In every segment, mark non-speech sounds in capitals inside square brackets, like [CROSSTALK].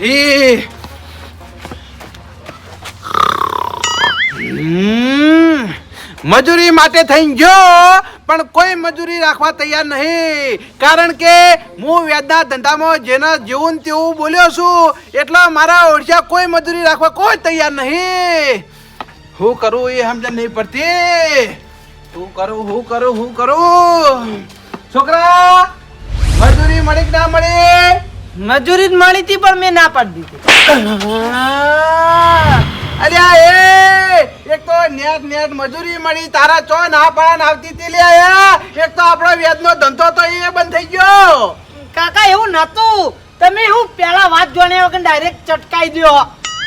એ. મજૂરી માટે થઈ ગયો, પણ કોઈ મજૂરી રાખવા તૈયાર નહીં. કારણ કે હું વ્યાજના ધંધામાં જેના જેવું તેવું બોલ્યો છું, એટલે મારા ઓળખ્યા કોઈ મજૂરી રાખવા કોઈ તૈયાર નહીં. હું કરું એ સમજણ નહીં પડતી. હું કરું હું કરું હું કરું. છોકરા, મજૂરી મળી કે ના મળી? મજૂરી જ મળી હતી પણ મેં ના પાડી દીધી. અલ્યા એ એક તો નેટ નેટ મજૂરી મળી તારા ચો ના પાડન આવતી હતી લે આયા એક તો આપણો વ્યાજનો ધંધો તો એ બંધ થઈ ગયો. કાકા એવું નતું તમે હું પેલા વાત જોણ્યા વગર ડાયરેક્ટ ચટકાઈ દ્યો.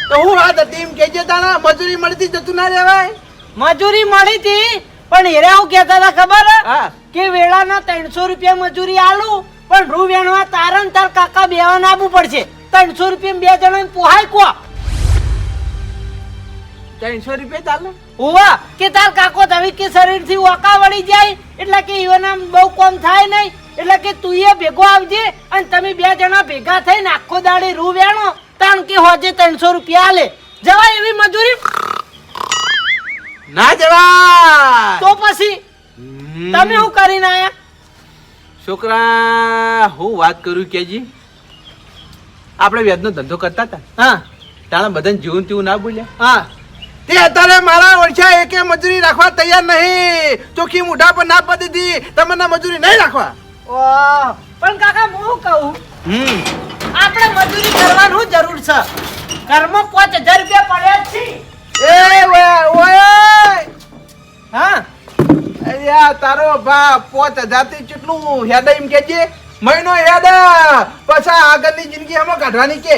તો હું વાત હતી એમ કેજે તારા મજૂરી મળતી જતું ના રહેવાય. મજૂરી મળી હતી પણ હેરા હું કહેતા હતા ખબર? કે વેળાના ત્રણસો રૂપિયા મજૂરી આલું પણ રૂ વેણવા તારણ તાર કાકા બેવાને આપવું પડશે. ત્રણસો રૂપિયા બે જણા પોહાય કો. ત્રણસો રૂપિયા ચાલે? હોવા કે તાર કાકો તમે કે શરીરથી ઓકા વળી જાય એટલે કે ઈવન બહુ કોમ થાય નહીં એટલે કે તું એ ભેગો આવજે અને તમે બે જણા ભેગા થઈને આખો દાડે રૂ વેણો તાણ કે હોજે ત્રણસો રૂપિયા આલે. જવાય એવી મજૂરી? ના જવા તો પછી? તમે શું કરીને આયા? છોકરા હું વાત કરું કેજી? આપણે વ્યાજનો ધંધો કરતા હતા. હા. તારા બધાને જીવન તેવું ના બોલ્યા? હા. તે અત્યારે મારા ઓળખ્યા એકે મજૂરી રાખવા તૈયાર નહીં. ચોખ્ખી મુઢા પર ના પડી દી તમને મજૂરી નહીં રાખવા. ઓહ, પણ કાકા હું કહું. હમ. આપણે મજૂરી કરવાનું જરૂર છે. ઘરમાં પાંચ હજાર રૂપિયા પડ્યા છે. એ ઓય ઓય. હા. અલ્યા તારો ભા પોચ હજારથી કેટલું હેડ એમ કેજે મહિનો હેડ પછી આગળની જિંદગી હમણાં કાઢવાની કે?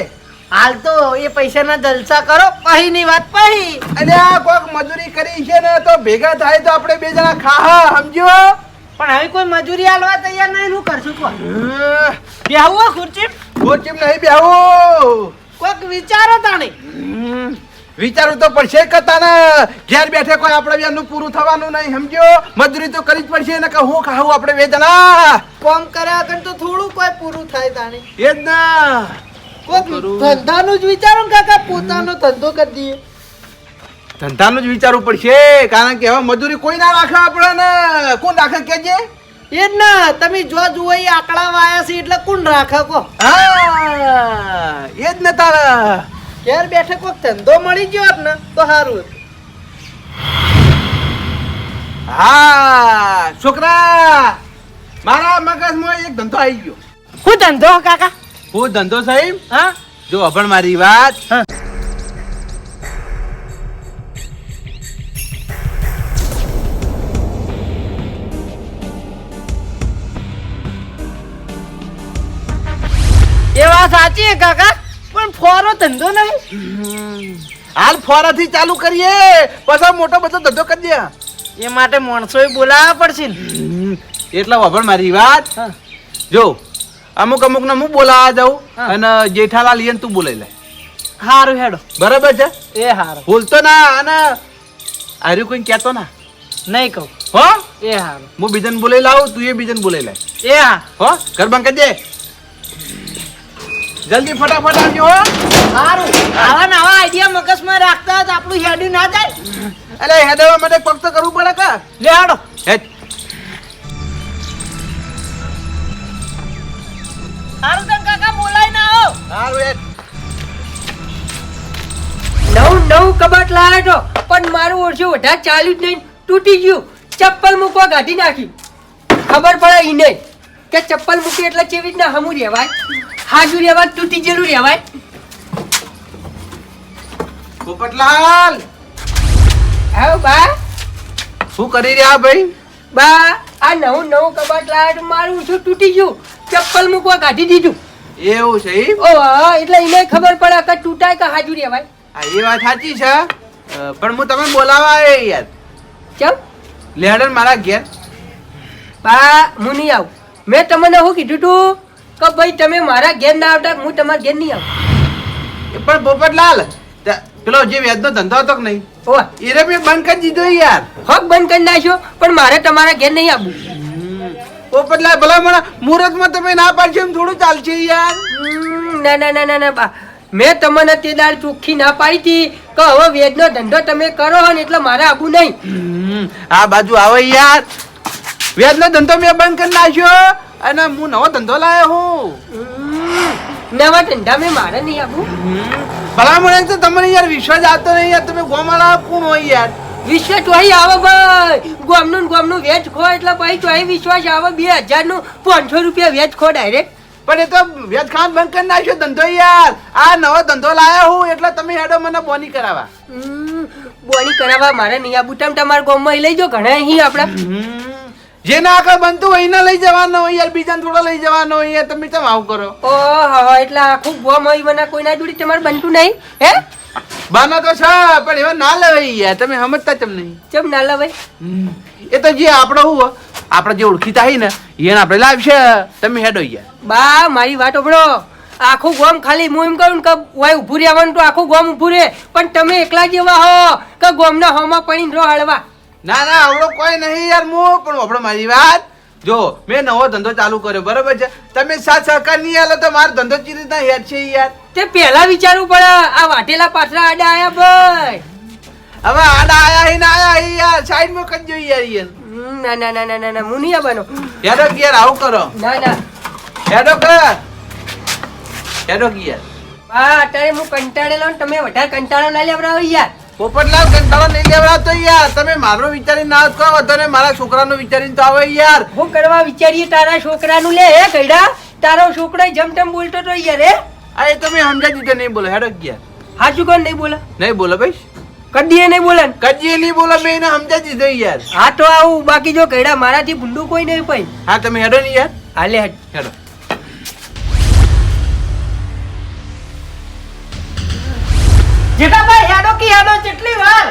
હાલ તો એ પૈસાના જલસા કરો પહીની વાત પહી. આ કોક મજૂરી કરી છે ને તો ભેગા થાય તો આપણે બે જણા ખાહા સમજો? પણ હવે કોઈ મજૂરી આલવા તૈયાર નહીં હું કરશું કો? બેહવું ખુરચીમ? ખુરચીમ નહીં બેહવું. કોઈક વિચારો તાણી. વિચારવું તો પડશે કે તાને ઘેર બેઠે કોઈ આપણે એનું પૂરું થવાનું નહીં સમજો મજૂરી તો કરી જ પડશે ને કે હું ખાવું આપણે બે જણા કોમ કર્યા આગળ તો થોડું કોઈ પૂરું થાય તાણે. એ જ ના? ધંધાનું જ વિચારો ને કાકા પોતાનો ધંધો કરી દઈએ. ધંધાનું જ વિચારવું પડશે કારણ કે હવે મજૂરી કોઈ ના રાખે આપણે ને કોણ રાખે કેજે એ જ ના તમે જો જુઓ એ આંકડા વાયા છે એટલે કોણ રાખે કો હા એ જ ને તારા. ઘેર બેઠે કોઈક ધંધો મળી ગયો આપને ને તો સારું હા છોકરા મારા મગજમાં એક ધંધો આવી ગયો. શું ધંધો કાકા? હું ધંધો સાહેબ? હા? જો અભણ મારી વાત. એ વાત સાચી કાકા? પણ ફોરો ધંધો નહીં? હાલ ફોરાથી ચાલુ કરીએ. પછી મોટો બધો ધંધો કરી દે. એ માટે માણસો બોલાવવા પડશે એટલા વભણ મારી વાત. હા. જો અમુક અમુક ને હું બોલાવા જાઉં. અને જેઠાલાલ ઈયન તું બોલાઈ લે. હારું હેડો. બરાબર છે? એ હારું. ભૂલતો ના અને હાર્યું કોઈ કહેતો ના. નહીં કહું. હો? એ હારું. હું બીજન બોલાઈ લાવું તું એ બીજન બોલાઈ લે. એ હા. હો ઘર બંધ કરી દે. જલ્દી ફટાફટ આવજો હો. હારું. આવા નવા આઈડિયા મગજમાં રાખતા જ આપણું હેડ્યું ના જાય. અરે હેડવા માટે પગ તો કરવું પડે કા? લે હાડો. હેડ. હારું તને કાકા બોલાય ના આવો સારું હેડ. નવું નવું કબાટ લાવ્યો છો. પણ મારું ઓછું વધારે ચાલ્યું જ નહીં. તૂટી ગયું. ચપ્પલ મૂકવા ગાઢી નાખી. ખબર પડે ઈ નહીં કે ચપ્પલ મૂકી એટલે કેવી રીતના હમું રહેવાય? હાજુ રહેવાય તૂટી જરૂરી રહેવાય. પોપટલાલ! આવ બા? શું કરી રહ્યા ભાઈ? બા આ નવું નવું કબાટ લાડ મારું છું તૂટી ગયું? ચપ્પલ મૂકવા કાઢી દીધું. એવું છે? ઓ હા એટલે એને ખબર પડે કે તૂટાય કે હાજુ રહેવાય. હા એ વાત સાચી છે. પણ હું તમે બોલાવા આવ્યો યાર. ચમ? લેડર મારા ઘેર. બા હું નહીં આવું. મેં તમને શું કીધું તું? કે ભાઈ તમે મારા ઘેર ના આવતા હું તમારા ઘેર નહીં આવું. પણ પોપટલાલ પેલો જે વ્યાજનો ધંધો હતો કે નહીં? એ રે મેં બંધ કરી દીધો યાર. હક બંધ કરી નાખ્યો પણ મારે તમારા ઘેર નહીં આવવું. પોપટલાલ ભલા મને મુહૂર્તમાં તમે ના પાડશો એમ થોડું ચાલશે યાર. ના ના ના ના ના બા. મેં તમને તે દાળ ચોખ્ખી ના પાડી હતી કે હવે વેદનો ધંધો તમે કરો ને એટલે મારે આવું નહીં. આ બાજુ આવે યાર. વ્યાજનો ધંધો મેં બંધ કરી નાખ્યો. અને હું નવો ધંધો લાવ્યો હું. નવા ધંધા મેં મારે નહીં આપું. ભલા મને તો તમને યાર વિશ્વાસ આવતો નહીં યાર તમે ગોમાળા કોણ હોય યાર? વિશ્વાસ ચોહી આવે ભાઈ. ગોમનું ગોમનું વેચ ખો એટલે પછી ચોહી વિશ્વાસ આવે બે હજારનું પાંચસો રૂપિયા વેચ ખો ડાયરેક્ટ પણ એ તો વેજ ખાન બંધ કરી નાખ્યો ધંધો યાર. આ નવો ધંધો લાવ્યો હું એટલે તમે હેડો મને બોની કરાવવા. બોની કરાવવા મારે નહીં આવું તમ તમારા ગામમાં લઈ જો ઘણા અહીં હમ, જેના આગળ બનતું હોય એને લઈ જવાનો હોય યાર બીજાને થોડો લઈ જવાનો હોય યાર તમે કેમ આવું કરો? ઓહો એટલે આખું ગોમ હોય મને કોઈના જોડી તમારે બનતું નહીં હે? બાનો તો છે પણ એવા ના લેવાય યાર તમે સમજતા ચમ નહીં? ચમ ના લવાય? એ તો જે આપણો હું હો, આપણે જે ઓળખીતા હોય ને એને આપણે લાવશે તમે હેડો યાર. બા મારી વાત ઓભળો આખું ગોમ ખાલી હું એમ કહું કે વાય ઊભું રહેવાનું તો આખું ગોમ ઊભું રહે પણ તમે એકલા જેવા હો કે ગોમના હોમાં પડીને રહો હળવા. ના ના આવડો કોઈ નહીં યાર હું પણ આપણે મારી વાત. જો મેં નવો ધંધો ચાલુ કર્યો બરોબર છે? તમે સાથ સહકાર નહીં આલો તો મારો ધંધો ચી રીતના હેર છે યાર? તે પહેલા વિચારવું પડે આ વાટેલા પાછલા આડા આયા ભાઈ. હવે આડા આયા હી ના આયા હી યાર સાઈડમાં કજો યાર યાર ના ના ના ના ના ના હું નહીં આવવાનો. હેડો યાર આવું કરો. ના ના. હેડો કર હેડો યાર બા અત્યારે હું કંટાળેલો ને તમે વધારે કંટાળો ના લેવડાવો યાર. પોપટલાલ કંટાળો નહીં લેવડાવતો યાર. તમે મારો વિચારીને ના તો ને મારા છોકરાનો વિચારીને તો આવે યાર. હું કરવા વિચારીએ તારા છોકરાનું લે હે કઈડા તારો છોકરો જમ તેમ બોલતો તો યાર હે? આ એ તમે સમજા દીધો નહીં બોલો? હેડો ગયા. હાજુ કોણ નહીં બોલે? નહીં બોલો ભાઈ. કદીએ નહીં બોલે કદીએ નહીં બોલો મેં એને સમજા દીધો યાર. હા તો આવું. બાકી જો કઈડા મારાથી ભૂંડું કોઈ નહીં પઈ હા તમે હેડો નહીં યાર. હાલે હેડ. જેઠાભાઈ હેડો કે હેડો કેટલી વાર.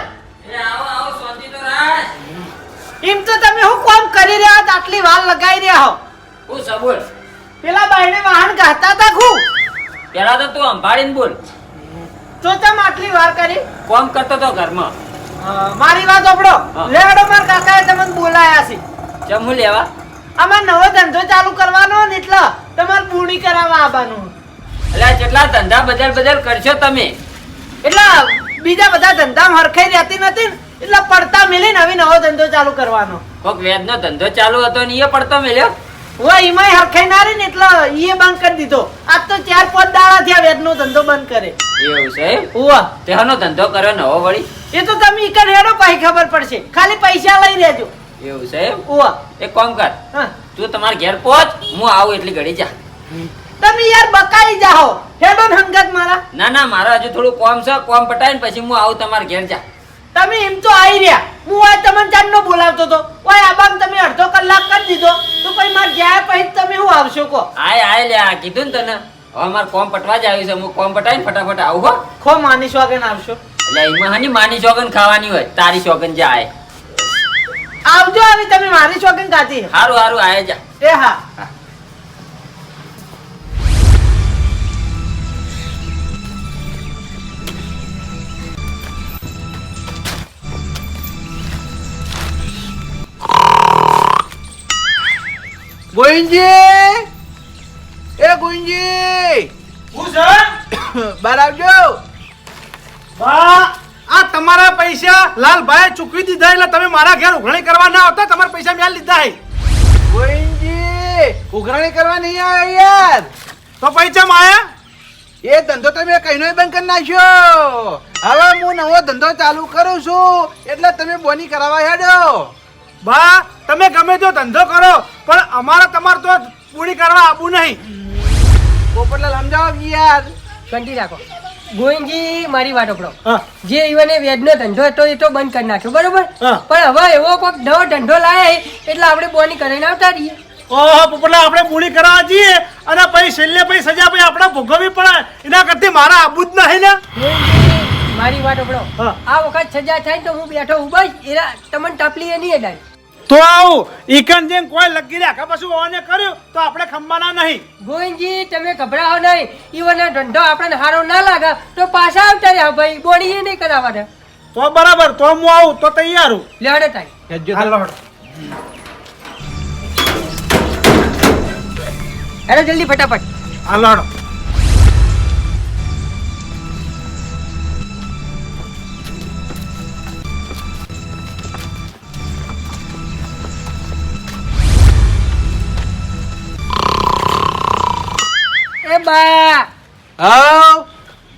એમ તો તમે હું કામ કરી રહ્યા હતા? આટલી વાર લગાઈ રહ્યા હો. હું સબોલ પેલા બાઈને વાહન ગાતા હતા ખું પેલા તો તું અંભાળીને બોલ. તો તમે આટલી વાર કરી? કોમ કરતો તો ઘરમાં. મારી વાત હા. લેડો માર કાકાએ તમને બોલાયા છે. જમુ લેવા? આમાં નવો ધંધો ચાલુ કરવાનો ને એટલે તમારે પૂરી કરાવવા આવવાનું. એટલે જેટલા ધંધા બજાર બજાર કરશો તમે એટલે બીજા બધા ધંધા હરખાઈ રહેતી નથી એટલે પડતા મિલીને નવી નવો ધંધો ચાલુ કરવાનો. કોક વેદનો ધંધો ચાલુ હતો ને એ પડતો મેલ્યો? હોય એમાંય હરખાઈ ના રહી ને એટલે એ બંધ કરી દીધો. આજ તો ચાર પાંચ દાડા થયા વેદનો ધંધો બંધ કરે. એવું છે એમ? તેનો ધંધો કર્યો નવો વળી? એ તો તમે ઈકર હેડો પછી ખબર પડશે. ખાલી પૈસા લઈ રહેજો. એવું છે? ઉવા. એક કામ કર. તું તમારા ઘેર પહોંચ હું આવું એટલી ઘડી જા. તમે યાર બકાઈ જાઓ. હેડો ને હંગત મારા. ના ના મારા હજુ થોડું કોમ છે. કોમ પટાઈને પછી હું આવું તમાર ઘેર જા. તમે એમ તો આવી રહ્યા. હું આ તમને ચાંદનો બોલાવતો હતો. ઓય આબામ તમે અડધો કલાક કરી દીધો. તો પછી માર ગયા પછી તમે હું આવશો કો આય આય લે આ કીધું ને તને. હવે મારે કોમ પટવા જ આવ્યું છે. હું કોમ પટાઈને ફટાફટ આવું હો. ખો માની સ્વાગન આવશો. એટલે એમાં હાની માની શોગન ખાવાની હોય. તારી શોગન જાય આવજો આવી તમે મારી સ્વાગન કાતી હારું હારું આય જા. એ હા. ગોવિંદજી! એ ગોવિંદજી! બહાર આવજો! આ તમારા પૈસા લાલભાઈ ચૂકવી દીધા એટલે તમે મારા ઘેર ઉઘરાણી કરવા ના આવતા? તમારા પૈસા મેં લીધા હે? ગોવિંદજી ઉઘરાણી કરવા નહીં આવ્યા યાર. તો પૈસા માયા એ ધંધો તમે કહીનો બંધ કરી નાખ્યો. હવે હું નવો ધંધો ચાલુ કરું છું. એટલે તમે બોની કરાવવા હેડો. બા તમે ગમે તો ધંધો કરો પણ અમારે તમારે તો પૂરી કરવા આવવું નહીં. પોપટલાલ સમજાવો યાર. કંટી રાખો. ગોવિંદજી મારી વાત ઓપડો હા. જે ઈવને વેદનો ધંધો હતો એ તો બંધ કરી નાખ્યો બરોબર? પણ હવે એવો કોઈક નવો ધંધો લાવે એટલે આપણે બોની કરીને આવતા રહીએ. ઓહો પોપટલા આપણે પૂરી કરવા જઈએ અને પછી છેલ્લે પછી સજા પછી આપણે ભોગવવી પડે. એના કરતી મારા આબુ જ નહીં ને. ગોવિંદજી, મારી વાત ઓબળો હા. આ વખત સજા થાય તો હું બેઠો ઊભા એના તમને ટપલી એ નહીં અડાય. તો આવું. ઈકન જેમ કોઈ લગી રહ્યા પછી ઓને કર્યું તો આપણે ખંભાના નહીં. ગોવિંદજી તમે ગભરાવો નહીં. ઈવનનો ધંધો આપણને હારો ના લાગે તો પાછા આવતા રહ્યા ભાઈ. બોડી એ નહીં કરાવવા દે તો બરાબર તો હું આવું તો તૈયાર હું. લેડે થાય હેડજો તો. હાલો. હેડો. હેડો જલ્દી ફટાફટ. હાલો હાલો. એ બા. હા?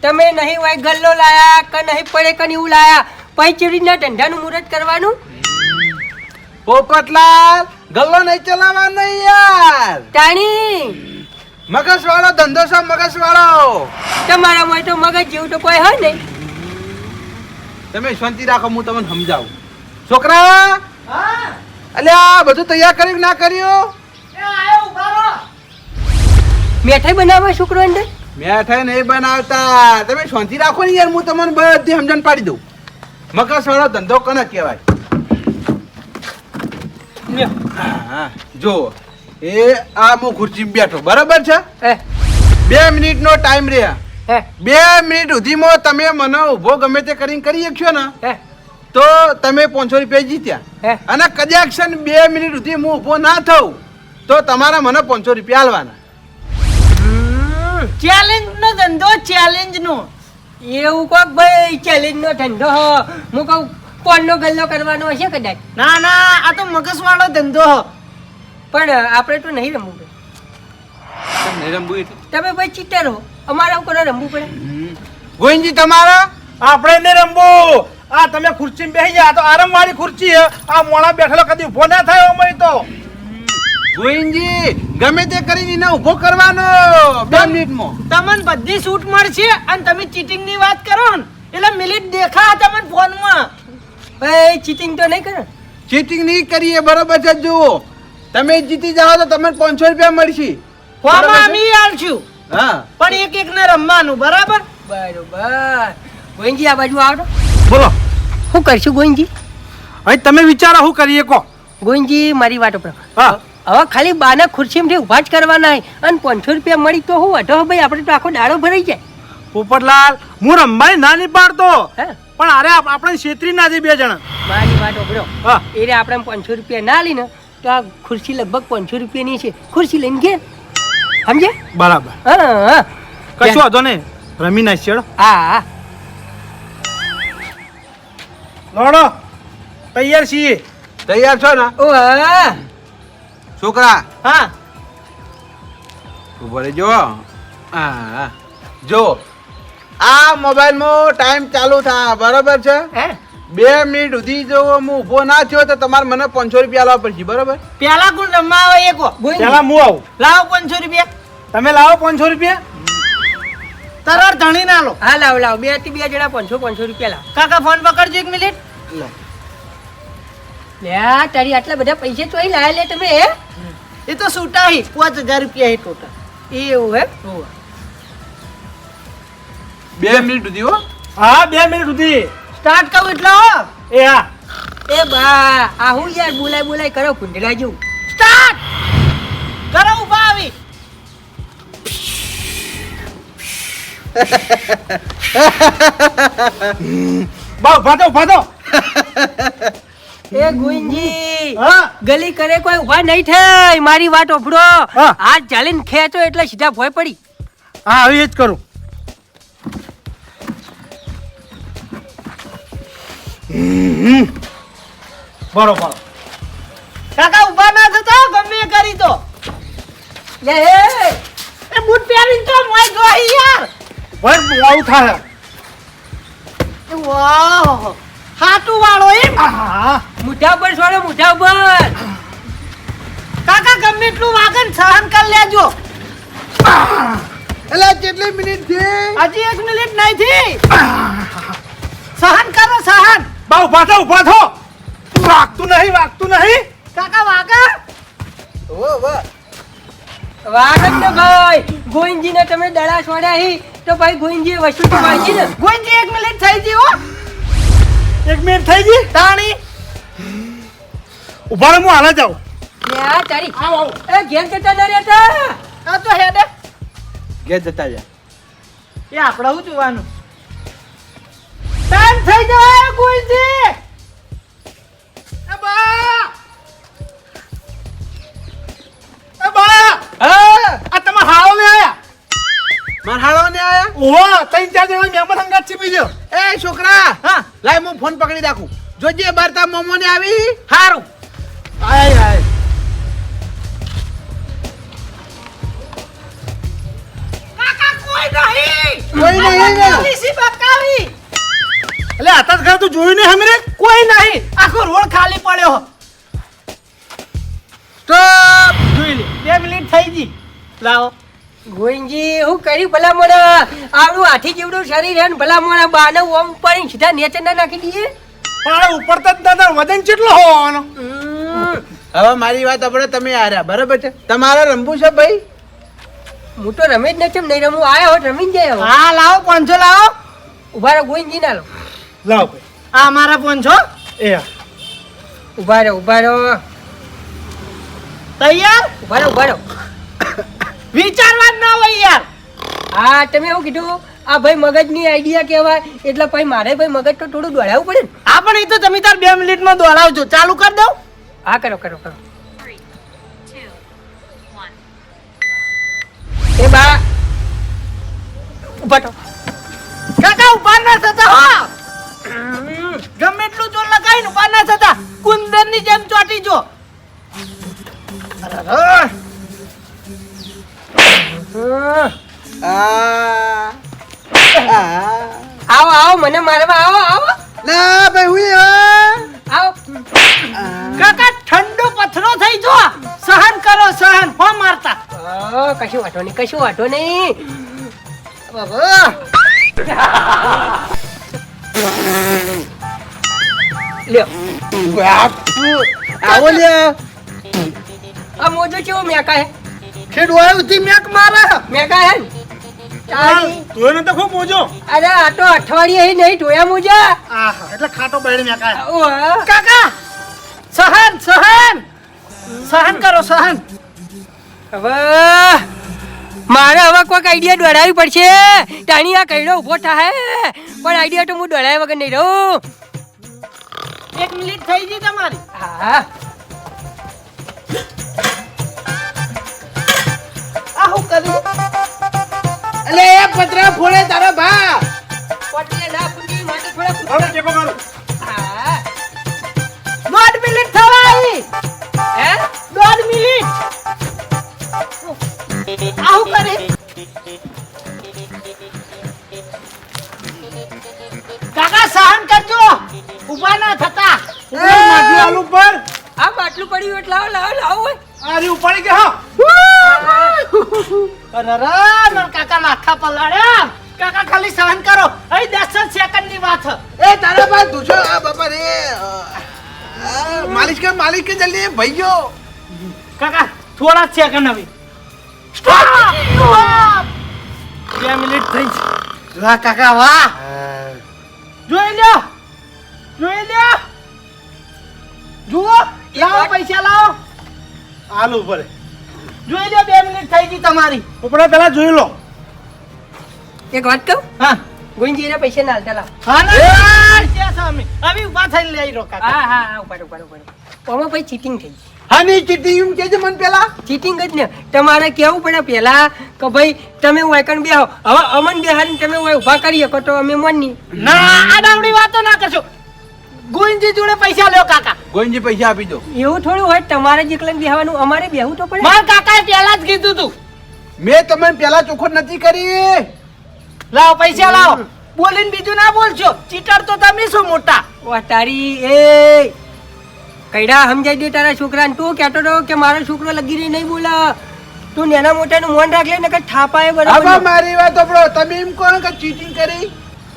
તમે નહીં હોય ગલ્લો લાયા કે નહીં પડે કે એવું લાયા પછી ચીડીના ધંધાનું મુહૂર્ત કરવાનું? પોપટલાલ ગલ્લો નહીં ચલાવવાનો યાર. તાણી. મગજ વાળો ધંધો છે મગજ વાળો તમારા માં તો મગજ જેવું તો કોઈ હોય નહીં તમે શાંતિ રાખો હું તમને સમજાવું. છોકરા અલ્યા બધું તૈયાર કર્યું ના કર્યું. મેઠાઈ બનાવવા છોકરો અંદર? મેઠાઈ નહીં બનાવતા. તમે શાંતિ રાખો ને યાર હું તમને બધી સમજણ પાડી દઉં. મગજ વાળો ધંધો કોને કહેવાય? હા, હા, જો એ આ હું ખુરશી બેઠો. બરાબર છે? હે. બે મિનિટ નો ટાઈમ રહ્યા હે. બે મિનિટ સુધીમાં તમે મને ઊભો ગમે તે કરીને કરી શકશો ને હે. તો તમે પાંચસો રૂપિયા જીત્યા. હે. અને કદાચ બે મિનિટ સુધી હું ઊભો ના થઉં તો તમારા મને પાંચસો રૂપિયા આલવાના. ચેલેન્જ નો ધંધો ચેલેન્જ નો. એવું કોક ભાઈ ચેલેન્જ નો ધંધો હો. હું કહું કોણનો ગલ્લો કરવાનો હશે કદાચ? ના ના આ તો મગજવાળો ધંધો હો. પણ આપણે તો નહીં રમવું પડે. રમવું તમે ભાઈ ચીટર હો. અમારા ઉપર રમવું પડે. ગોવિંદજી તમારા? આપણે ને રમવું. આ તમે ખુરશી બેસી જાય તો આરામ વાળી ખુરશી આ મોણા બેઠેલો કદી ઊભો ના થાય અમે તો. ગોવિંદજી ગમે તે કરીને એને ઊભો કરવાનો. બે મિનિટમાં. તમને બધી છૂટ મળશે અને તમે ચીટિંગની વાત કરો ને એટલે મિનિટ દેખા તમને ફોનમાં. ભાઈ ચીટિંગ તો નહીં કરો. ચીટિંગ નહીં કરીએ બરોબર છે જુઓ. તમે જીતી જાઓ તો તમને પાંચસો રૂપિયા મળશે. ફોનમાં અમી આલશું હા. પણ એક એક ને રમવાનું બરાબર? બરોબર. ગોવિંદજી આ બાજુ આવડો. બોલો. શું કરશું ગોવિંદજી? હવે તમે વિચારો શું કરીએ કહો. ગોવિંદજી મારી વાત ઉપર. હા. હવે ખાલી બાના ખુરશીમાંથી ઊભા જ કરવાના હોય અને પાંચસો રૂપિયા મળી તો હું વાંધો ભાઈ આપણે તો આખો દાડો ભરાઈ જાય. પોપટલાલ હું રમવાની ના નહીં પાડતો હે? પણ અરે આપણે છેતરી ના દે બે જણા. મારી વાત ઓગળો. એ રે આપણે પાંચસો રૂપિયા ના લઈને તો આ ખુરશી લગભગ પાંચસો રૂપિયાની છે. ખુરશી લઈને ઘેર. સમજે બરાબર. હા હા. કશું વાંધો નહીં. રમી ના છેડો હા હા. લોડો તૈયાર છીએ. તૈયાર છો ને? ઓ હા છોકરા. હા. ઊભો રહેજો હા. જો આ મોબાઈલમાં ટાઈમ ચાલુ થાય બરોબર છે? હે? બે મિનિટ સુધી જો હું ઊભો ના થયો તો તમારે મને પાંચસો રૂપિયા લાવવા પડશે બરોબર? પેલા કોણ રમવા આવે એક પેલા હું આવું. લાવો પાંચસો રૂપિયા. તમે લાવો પાંચસો રૂપિયા? તરત ધણી ના લો. હા લાવ લાવ. બેથી બે જણા પાંચસો પાંચસો રૂપિયા લાવ. કાકા ફોન પકડજો એક મિનિટ. લે. આ તારી આટલા બધા પૈસા ચોઈ લાયા લે તમે એ એ તો છૂટાહી પાંચ હજાર રૂપિયા હે ટોટલ એવું હે? બે મિનિટ સુધી હો. હા બે મિનિટ સુધી. સ્ટાર્ટ કરો એટલે હો. એ હા. એ બા આ હું યાર બોલાય બોલાય કરો કુંડલા જેવું. સ્ટાર્ટ કરો ઊભા આવી. બા ઊભા થો [LAUGHS] એ ગુંજી ગલી કરે કોઈ ઊભા નહીં થાય. મારી વાત ઓફડો. હાથ ચાલીને ખેંચો એટલે સીધા ભોય પડી. હા હવે એ જ કરું. બરોબર. કાકા ઊભા ના થતા ગમે કરી તો. લે એ બૂટ પહેરીને તો મોય ગોહી યાર. ભાઈ આવું થાય. વાહ. હાટુ વાળો એમ મુઠા ઉપર છોડો મુઠા ઉપર. કાકા ગમે એટલું વાગન સહન કરી લેજો. એટલે કેટલી મિનિટ થઈ હજી એક મિનિટ નહીં થી સહન કરો સહન. બા ઊભા થો ઊભા થો. વાગતું નહીં વાગતું નહીં. કાકા વાગા? ઓ વાહ વાગત ને ભાઈ. ગોવિંદજીને તમે દડા છોડ્યા હી. તો ભાઈ ગોવિંદજી વસ્તુ તો વાંચી ને. એક મિનિટ થઈ ગઈ હો. એક મિનિટ થઈ ગઈ? તાણી. ઊભા હું હાલા જાઉં. એ ઘેર જતા ન રહેતા આ તો હેડે ઘેર જતા જા એ આપણે શું જોવાનું? ટાઈમ થઈ જવાય એ બા. એ બા. હા? ફોન પકડી રાખું. જોજે બરતા મોમો ને આવી સારું આય આય. કાકા કોઈ નહીં. કોઈ નહીં ને. પોલીસી બકાવી એટલે આતા જ તું જોયું ને હમરે કોઈ નહીં. આખો રોડ ખાલી પડ્યો. સ્ટોપ જોઈ લે બે મિનિટ થઈ ગઈ. લાવો. ગોઈંજી હું કરી ભલા મોડા? આવડું હાથી જેવડું શરીર હે ને ભલા મોણા બાને ઓમ પડી સીધા નીચે ના નાખી દઈએ. પણ ઉપર તો દાદા વજન કેટલો હોવાનો? હમ. હવે મારી વાત આપણે તમે આર્યા બરાબર છે? તમારે રમવું છે ભાઈ? હું તો રમે જ નથી નહીં રમું. આયા હોત રમીને જાય હા લાવો પાંચસો લાવો. ઊભા રહો ગોવિંદજી ના લો. લાવ ભાઈ. આ મારા પાંચસો. એ. ઊભા રહો ઊભા રહો. તૈયાર? ઊભા રહો ઊભા રહો. વિચારવા ના હોય યાર. હા તમે એવું કીધું આ ભાઈ મગજની આઈડિયા કહેવાય. એટલે ભાઈ મારે ભાઈ મગજ તો થોડું દોડાવવું પડે ને. હા પણ એ તો તમે તાર બે મિનિટમાં દોડાવજો. ચાલુ કરી દઉં. હા કરો કરો કરો. એ બા. ઊભા તો કાકા ઊભા ના થતા. હા. ગમે એટલું જોર લગાવીને ઊભા ના થતા. કુંદરની જેમ ચોટી જો. હમ. આવો આવો મને મારવા આવો આવો. ના ભાઈ હું આવો. કાકા ઠંડો પથરો થઈ જો સહન કરો સહન. હો મારતા. કશું વાંધો નહીં કશું વાંધો નહીં. લ્યો. આવો લે આ મોજો કેવો મેકા હે ખેડવાયુંથી મેક મારે. મેકા હે ને? ચાલી. તું એને તો ખૂબ મોજો. અરે આ તો અઠવાડિયે હી નહીં ધોયા મોજા. આહા એટલે ખાટો બેડી મેં કાય કાકા સહન સહન. સહન કરો સહન. હવે મારે હવે કોઈક આઈડિયા દોડાવી પડશે. તાણી આ કઈડો ઊભો થાય. પણ આઈડિયા તો હું દોડાય વગર નહીં રહું. એક મિનિટ થઈ ગઈ તમારી. હા. આ હું કર્યું એટલે એ પતરા ફોડે તારો ભા. પટલે ના પૂરી માટે થોડા હવે ટેકો કરો હા. દોઢ મિનિટ થવા આવી હે? દોઢ મિનિટ. આવું કરે. કાકા સહન કરજો. ઊભા ના થતા. ઉપર માટલું આલુ પર આ માટલું પડ્યું એટલે લાવો લાવો લાવો. ઓય. આરી ઉપાડી કે હા. અરે રે, મારા કાકા નાખા પલાળ્યા કાકા ખાલી સહન કરો અહીં દસ જ સેકન્ડની વાત છે. એ તારા ભા તું આ બાપા રે આ, માલિશ કે માલિશ કે જલ્દી ભાઈ ગયો કાકા થોડા જ સેકન્ડ હવે સ્ટોપ બે મિનિટ થઈ છે. વાહ કાકા વાહ. જોઈ લ્યો. જોઈ લ્યો. જુઓ લાવો પૈસા લાવો. આલુ ઉપર જોઈ લ્યો બે મિનિટ થઈ ગઈ તમારી. ઉપડા પેલા જોઈ લો. એક વાત કહું? હા. ગોવિંદજી એના પૈસા ના હાલતા લાવ. હા ના પૈસા સામે. હવે ઊભા થઈને લઈ રોકા હા હા ઉપર ઉપાડો ઉપાડો. આમાં પછી ચીટિંગ થઈ હા નહીં ચીટિંગ એમ કેજે મને પેલા. ચીટિંગ જ ને. તમારે કેવું પડે પેલા કે ભાઈ તમે વાયકણ બેહો. હવે અમન બેહાડીને તમે ઊભા કરી શકો તો અમે મનની. ના આડાવડી વાતો ના કરશો. ગોવિંદજી જોડે પૈસા લ્યો કાકા. ગોવિંદજી પૈસા આપી દો. એવું થોડું હોય તમારે જ એકલા બેહવાનું અમારે બેહવું તો પડે. મારા કાકાએ પહેલા જ કીધું તું. મેં તમને પેલા ચોખ્ખો નથી કરી. લાવ પૈસા લાવ. બોલીને બીજું ના બોલશો. ચીટર તો તમે શું મોટા? તારી એ કઈડા સમજાઈ દે તારા છોકરાને. તું કહેતો હતો કે મારો છોકરો લગી રહી નહીં બોલે. તું નાના મોટાનું મોન રાખ લે ને કે થાપાએ બરાબર મારી વાત સાંભળો. તમે એમ કોણ કે ચીટિંગ કરી.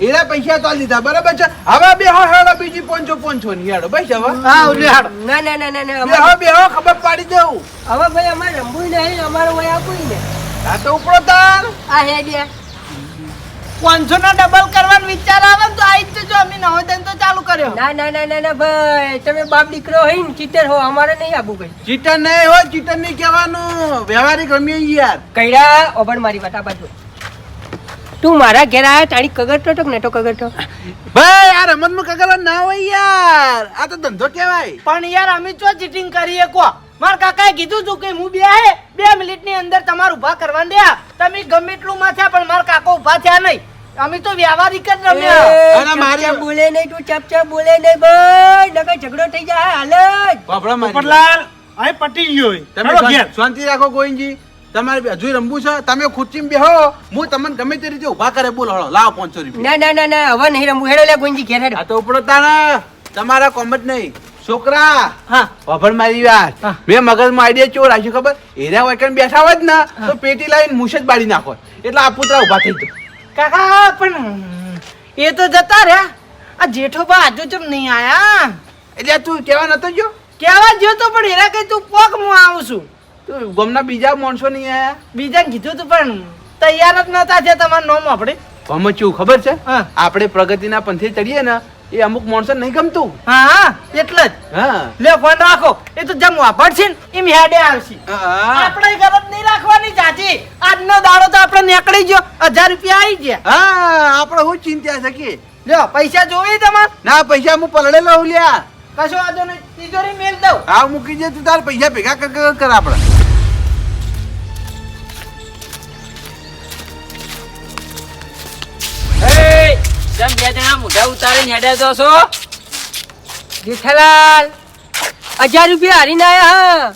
એના પૈસા તો આ લીધા બરાબર છે? હવે બે હો હેડો બીજી પોંચો પોંચો ની હેડો. ભાઈ હવે. હા ઉલી હાડો. ના ના ના ના ના બે બે હો ખબર પાડી દઉં હવે ભાઈ અમારે રમવું નહીં અમારો વય કોઈ ને. આ તો ઉપડો તાર. આ હેડિયા પાંચસો ના ડબલ કરવાનો વિચાર આવે તો આવી જ જો અમે નવો ધંધો તો ચાલુ કર્યો. ના ના ના ના ના ભાઈ. તમે બાપ દીકરો હોય ને ચીટર હો. અમારે નહીં આબુ કઈ. ચીટર નહીં હોય ચીટર નહીં કહેવાનું. વ્યવહારિક રમીએ યાર. કઈડા ઓબડ મારી વાત આ બાજુ. તું મારા ઘેર આવ્યા તારી કગરતો તો નતો કગરતો ભાઈ આ રમતમાં કગર ના હોય યાર. આ તો ધંધો કહેવાય. પણ યાર અમે જો ચીટિંગ કરીએ કો? મારા કાકાએ કીધું તું કે હું બે હે બે મિનિટની અંદર તમારું ઊભા કરવા દે. તમે ગમે એટલું માં થયા પણ મારા કાકો ઊભા થયા નહીં. અમે તો વ્યવહારિક જ રમ્યા. મારી- બોલે નહીં તું ચપચપ બોલે નહીં ભાઈ નકર ઝઘડો થઈ જાય હાલ બાપડા મારી. પોપટલાલ અહીં પટી ગયો તમે શાંતિ- રાખો ગોવિંદજી. તમારે હજુ રમવું છે? તમે ખુરચીમાં બેહો. હું તમને ગમે તે રીતે ઊભા કરે બોલો હળો લાવો પાંચસો રૂપિયા. ના ના ના ના હવે નહીં રમવું. હેડો લે ગુંજી ઘેર હેડો. આ તો ઉપડો તાણે તમારા કોમત નહીં. છોકરા હા. વાપર મારી વાત. હા. મેં મગજમાં આઈડિયા ચેવો રાખ્યો ખબર? એરિયા વાકણ બેઠા હોય ને તો પેટી લાવીને મુશ જ બાળી નાખો. એટલે આ પુતરા ઊભા થઈ જાય કાકા પણ એ તો જતા રહ્યા. આ જેઠો બા હજુ ચમ નહીં આયા? એટલે તું કેવા નતો જો કેવા જો તો પણ એના કઈ તું પોક હું આવું છું. તું ગમના બીજા માણસો નહીં આયા? બીજાને કીધું તું પણ તૈયાર જ નતા છે તમારું નોમ આપણે. ચેવું ખબર છે. આપણે પ્રગતિના પંથે ચડીએ ને એ અમુક માણસો નહીં ગમતું. હા હા એટલે જ. હા. લે ફોન રાખો. એ તો જમ વાપરશે ને એમ હેડે આવશે. આપણે ગરજ નહીં રાખવાની ચાચી આજનો દાડો તો આપણે નીકળી ગયો. હજાર રૂપિયા આવી ગયા. હા આપણે હું ચિંતા શકીએ લ્યો પૈસા જોવે તમાર? ના પૈસા હું પલળેલો હું લ્યા. કશો વાંધો નહીં. તિજોરી મેલ દઉં. હા મૂકી દે તું તાર પૈસા ભેગા કર કર આપણે. તમે બે જણા મોઢા ઉતારીને હેડ્યા જો છો? જેઠાલાલ હજાર રૂપિયા હારીને આયા હા.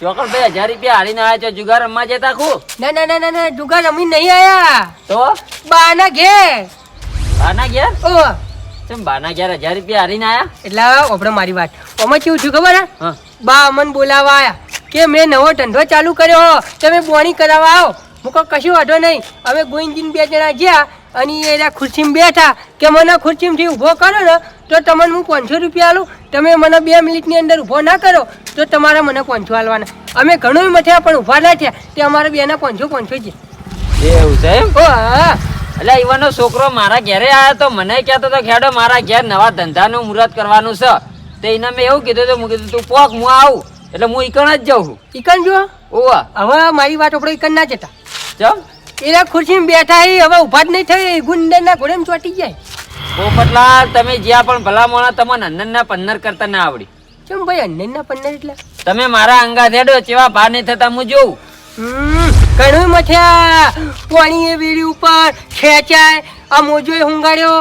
ચોકડભાઈ હજાર રૂપિયા હારીને આવ્યા છો? જુગાર રમવા જતા ખુ? ના ના ના ના ના જુગાર રમી નહીં આયા. તો? બાના ઘેર. બાના ઘેર? ઓ. ચમ બાના ઘેર હજાર રૂપિયા હારીને આયા? એટલે આપણે મારી વાત. અમે કેવું છું ખબર? હા. બા અમન બોલાવા આયા કે મેં નવો ધંધો ચાલુ કર્યો. તમે બોણી કરાવવા આવો. મૂકો કશું વાંધો નહીં. અમે ગોઈન બે જણા ગયા અને એ રહ્યા ખુરશીમાં બેઠા કે મને ખુરશીમાંથી ઊભો કરો ને તો તમને હું પાંચસો રૂપિયા આલું. તમે મને બે મિનિટની અંદર ઊભો ના કરો તો તમારે મને પાંચસો આલવાના. અમે ઘણું મથ્યા પણ ઊભા ના થયા તે અમારા બેના પાંચસો પાંચસો છે એવું છે એમ? ઓ હા એટલે ઈવાનો છોકરો મારા ઘેરે આવ્યો તો મને કહેતો તો ખેડો મારા ઘેર નવા ધંધાનું મુહૂર્ત કરવાનું છે. તે એને મેં એવું કીધું તો હું કીધું તું પોક હું આવું. એટલે હું ઈકણ જ જાઉં ઈકણ જો ઓવા. હવે મારી વાત આપણે ઈકણ ના જતા. ચમ? એના ખુરશીમાં બેઠા એ હવે ઊભા જ નહીં થઈ ગુંડરના ઘોડેમ ચોટી જાય. પોપટલાલ તમે જ્યાં પણ ભલા મોણા તમને અન્નના પન્નર કરતા ના આવડી. ચમ ભાઈ અન્નના પંદર એટલે? તમે મારા અંગા થેડો ચેવા ભાર નહીં થતા હું જોઉં. ઘણું મથ્યા. પાણી એ વીડી ઉપર ખેંચાય આ મોજોએ હુંગાડ્યો.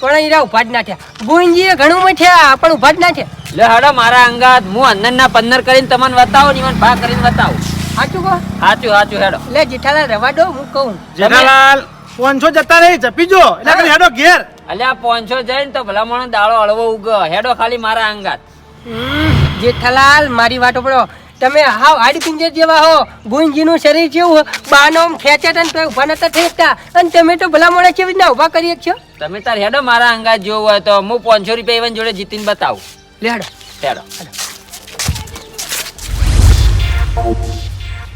પણ એરા ઊભા જ ના થયા. ગોવિંદજીએ ઘણું મથ્યા પણ ઊભા જ નાખ્યા લે હડો મારા અંગાત હું અન્નના પન્નર કરીને તમને બતાવો ને મને ભા કરીને બતાવો. સાચું કહો? સાચું સાચું હેડો. લે જેઠાલાલ રવા દો હું કહું. જેઠાલાલ પોંચો જતા રહી જપી જો એટલે કરી હેડો ઘેર. અલ્યા પોંચો જઈને તો ભલા મોણો દાડો હળવો ઉગ. હેડો ખાલી મારા અંગાત હમ, જેઠાલાલ મારી વાતો પડો. તમે હાવ હાડી પિંજર જેવા હો. ગુંજીનું શરીર જેવું બાનો આમ તને ને તો ઊભા નતા અને તમે તો ભલા મોડા કેવી રીતના ઊભા કરી છો તમે તાર હેડો મારા અંગાત જેવું હોય તો હું પાંચસો રૂપિયા ઇવન જોડે જીતીને બતાવું. લે હાડો. હેડો.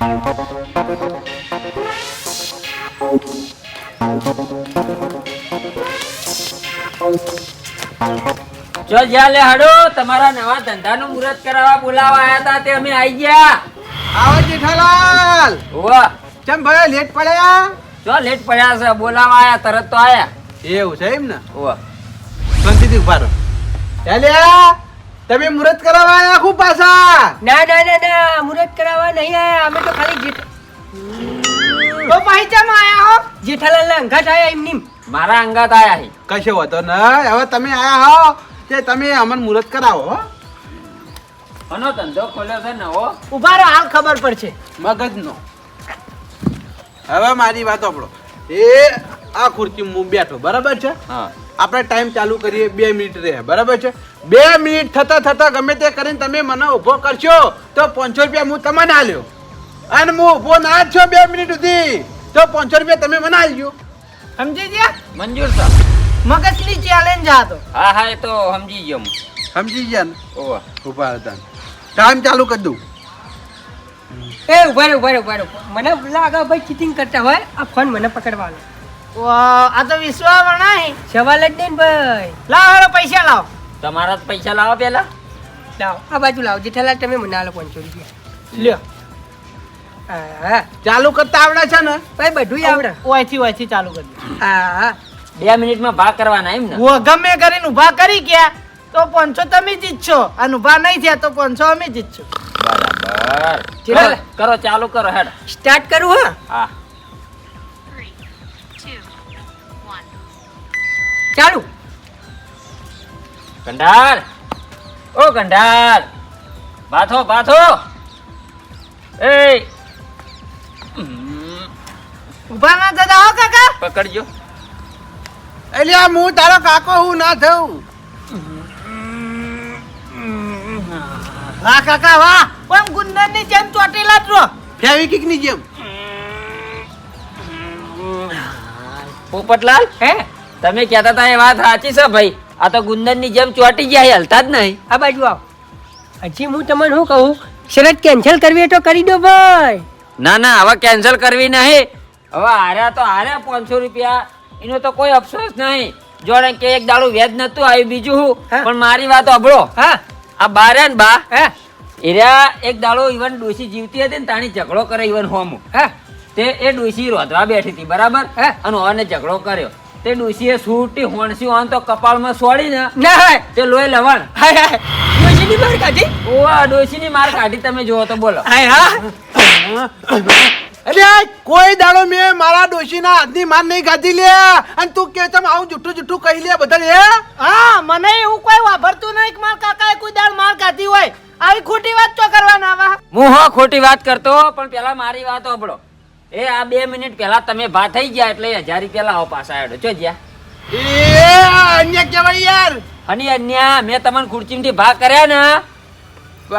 જો જ્યાં લે હડો તમારા નવા ધંધાનું મુહૂર્ત કરાવવા બોલાવા આયા હતા તે અમે આવી ગયા. આવો જેઠાલાલ. વાહ કેમ ભાઈ લેટ પડ્યા? જો લેટ પડ્યા છે બોલાવા આયા તરત તો આયા. એવું છે એમ ને? વાહ શાંતિથી ઊભા રહો. ચાલ્યા. તમે મુહૂર્ત કરાવવા આવ્યા ખૂબ પાછા? ના ના ના ના મુહૂર્ત કરાવવા નહીં આયા. અમે તો ખાલી જીત તો પૈસા માં આયા હો? જેઠાલાલ ના અંગાત આયા એમ નીમ મારા અંગાત આયા હી. કશો વાતો નહીં. હવે તમે આયા હો તે તમે અમન મુહૂર્ત કરાવો હો. આનો ધંધો ખોલ્યો છે નવો ઊભા રહો હાલ ખબર પડશે. મગજનો. હવે મારી વાત આપણો એ આ ખુરચી હું બેઠો બરાબર છે? હા. આપણે ટાઈમ ચાલુ કરીએ બે મિનિટ રહે બરાબર છે? બે મિનિટ થતા થતા ગમે તે કરીને તમે મને ઊભો કરશો તો પાંચસો રૂપિયા હું તમને આલ્યો. અને હું ઊભો ના જ છો બે મિનિટ સુધી તો પાંચસો રૂપિયા તમે મને આલજો. સમજી ગયા? મંજૂર સાહેબ મગજની ચેલેન્જ આ તો. હા હા એ તો સમજી ગયો હું. સમજી ગયા ને? ઓવા ઊભા હતા ટાઈમ ચાલુ કરી દઉં. એ ઊભા રે ઊભા રે ઊભા રે મને લાગે ભાઈ ચીટિંગ કરતા હોય આ ફોન મને પકડવાનો વાહ, આ તો વિશ્વાસ નહીં સવાલ જ નહીં ભાઈ. લાવ હેડો પૈસા લાવો. તમારા જ પૈસા લાવો પેલા? લાવો. આ બાજુ લાવો. જેઠાલાલ તમે મને આલો પાંચસો રૂપિયા લ્યો. હા. હા ચાલુ કરતા આવડે છે ને? ભાઈ બધું આવડે. ઓયથી ઓયથી ચાલુ કરી. હા હા. બે મિનિટમાં ભાગ કરવાના એમ ને? હું ગમે કરીને ઊભા કરી ગયા તો પાંચસો તમે જીતશો અને ઊભા નહીં થયા તો પાંચસો અમે જીતશું બરાબર. ચલો. કરો, કરો ચાલુ કરો હેડ. સ્ટાર્ટ કરું હા? હા. ચાલુ. કંડાર ઓ કંડાર બાથો બાથો. એ ઊભા ના થતા હો કાકા. પકડજો. એટલે હું તારો કાકો હું ના થઉં. વાહ કાકા વાહ. પણ ગુંદરની જેમ ચોટેલા જ રહો. ફેવિકિકની જેમ. પોપટલાલ હે? તમે કહેતા હતા એ વાત સાચી છે ભાઈ. આ તો ગુંદરની જેમ ચોટી ગયા એ હલતા જ નહીં. આ બાજુ આવ. હજી હું તમને શું કહું? શરત કેન્સલ કરવી તો કરી દો ભાઈ. ના ના હવે કેન્સલ કરવી નહીં. હવે હાર્યા તો હાર્યા પાંચસો રૂપિયા. એનો તો કોઈ અફસોસ નહીં. જોડે કે એક દાડું વ્યાજ નતું આવ્યું બીજું હું. પણ મારી વાત અભળો હા. આ બાર્યા ને બા. હે. એર્યા એક દાડો ઈવન ડોસી જીવતી હતી ને તાણી ઝઘડો કરે ઈવન હોમું. હે. તે એ ડોસી રોધવા બેઠી હતી બરાબર? હે. અને ઓને ઝઘડો કર્યો. તે ડોસીએ સૂટી હોણસી હોન તો કપાળમાં સોડી ને ના હાય. તે લોહી લવણ. હાય હાય. ડોશીની માર કાઢી? ઓવા ડોશીની માર કાઢી તમે જોવો તો બોલો. હાય હા. અરે કોઈ દાડો મેં મારા ડોશીના હાથની માર નહીં ગાધી લે. અને તું કે તમે આવું જુઠ્ઠું જુઠ્ઠું કહી લે બધા લે હા મને એવું કોઈ વાભરતું નહીં કે કાકા કાકાએ કોઈ દાડ માર ખાધી હોય. આવી ખોટી વાત તો કરવાના આવા હું હો ખોટી વાત કરતો પણ પેલા મારી વાત સાંભળો. એ આ બે મિનિટ પહેલા તમે ભા થઈ ગયા એટલે હજાર રૂપિયા લાવો પાછા આવ્યો જો જ્યાં. એ અન્ય કહેવાય યાર. અને અન્ય મેં તમને ખુરચીમથી ભા કર્યા ને.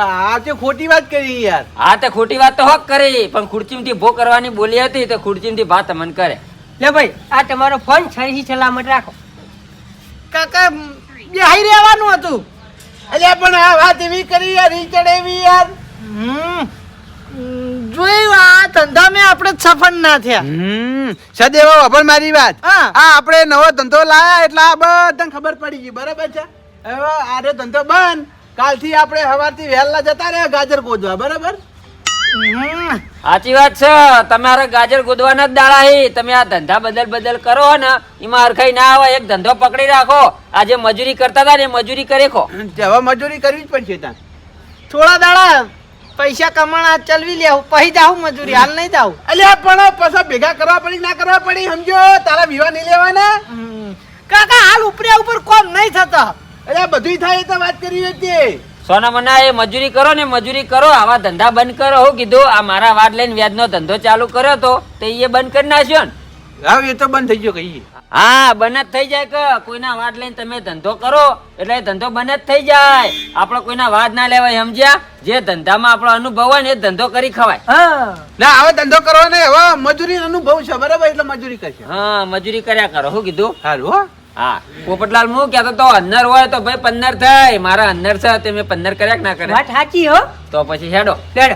આ તે ખોટી વાત કરી યાર. હા તે ખોટી વાત તો હક કરી પણ ખુરચીમથી ભો કરવાની બોલી હતી તો ખુરચીમથી ભા તમને કરે. લે ભાઈ આ તમારો ફોન સહી સલામત રાખો. કાકા બેહી રહેવાનું હતું. અલ્યા પણ આ વાત એવી કરી યાર ઈ ચડેવી યાર. હમ. જોયું આ ધંધા મેં આપણે સફળ ના થયા. હમ સદેવો ખબર મારી વાત. હા. આ આપણે નવો ધંધો લાયા એટલે આ બધા ખબર પડી ગઈ બરાબર છે? હવે આરે ધંધો બંધ. કાલથી આપણે સવારથી વહેલા જતા રહ્યા ગાજર ગોદવા બરાબર? હમ. સાચી વાત છે. તમારે ગાજર ગોદવાના જ દાડા હી. તમે આ ધંધા બદલ બદલ કરો ને એમાં અરખાઈ ના આવે એક ધંધો પકડી રાખો. આજે મજૂરી કરતા હતા ને એ મજૂરી કરે ખો. હવે મજૂરી કરવી જ પડશે ત્યાં. થોડા દાડા પૈસા કમાણા ચલવી લે પછી જાઉં મજૂરી હાલ નહીં જાઉં. અલ્યા પણ પૈસા ભેગા કરવા પડી ના કરવા પડી સમજો? તારા વિવાહ નહીં લેવાના? કાકા હાલ ઉપર્યા ઉપર કોમ નહીં થતા. અલ્યા બધું થાય એ તો વાત કરી હતી. સોના મના એ મજૂરી કરો ને મજૂરી કરો. આવા ધંધા બંધ કરો. હું કીધું આ મારા વાત લઈને વ્યાજનો ધંધો ચાલુ કર્યો તો તે એ બંધ કરી નાખ્યો ને. હા એ તો બંધ થઈ ગયો કહીએ. હા બને જ થઈ જાય કે કોઈના વાડ લઈને તમે ધંધો કરો? એટલે ધંધો જ થઈ જાય. આપણે કોઈના વાદ ના લેવાય સમજ્યા? જે ધંધામાં આપણો અનુભવ હોય ને એ ધંધો કરી ખવાય. ના હવે ધંધો કરો ને હવે મજૂરી અનુભવ છે બરાબર? એટલે મજૂરી કરશે. હા મજૂરી કર્યા કરો શું કીધું? સારું હો. હા. પોપટલાલ હું કહેતો તો અન્નર હોય તો ભાઈ પંદર થાય. મારા અન્નર છે તે મેં પંદર કર્યા ના કર્યા? વાત સાચી હો. તો પછી હેડો. લેડો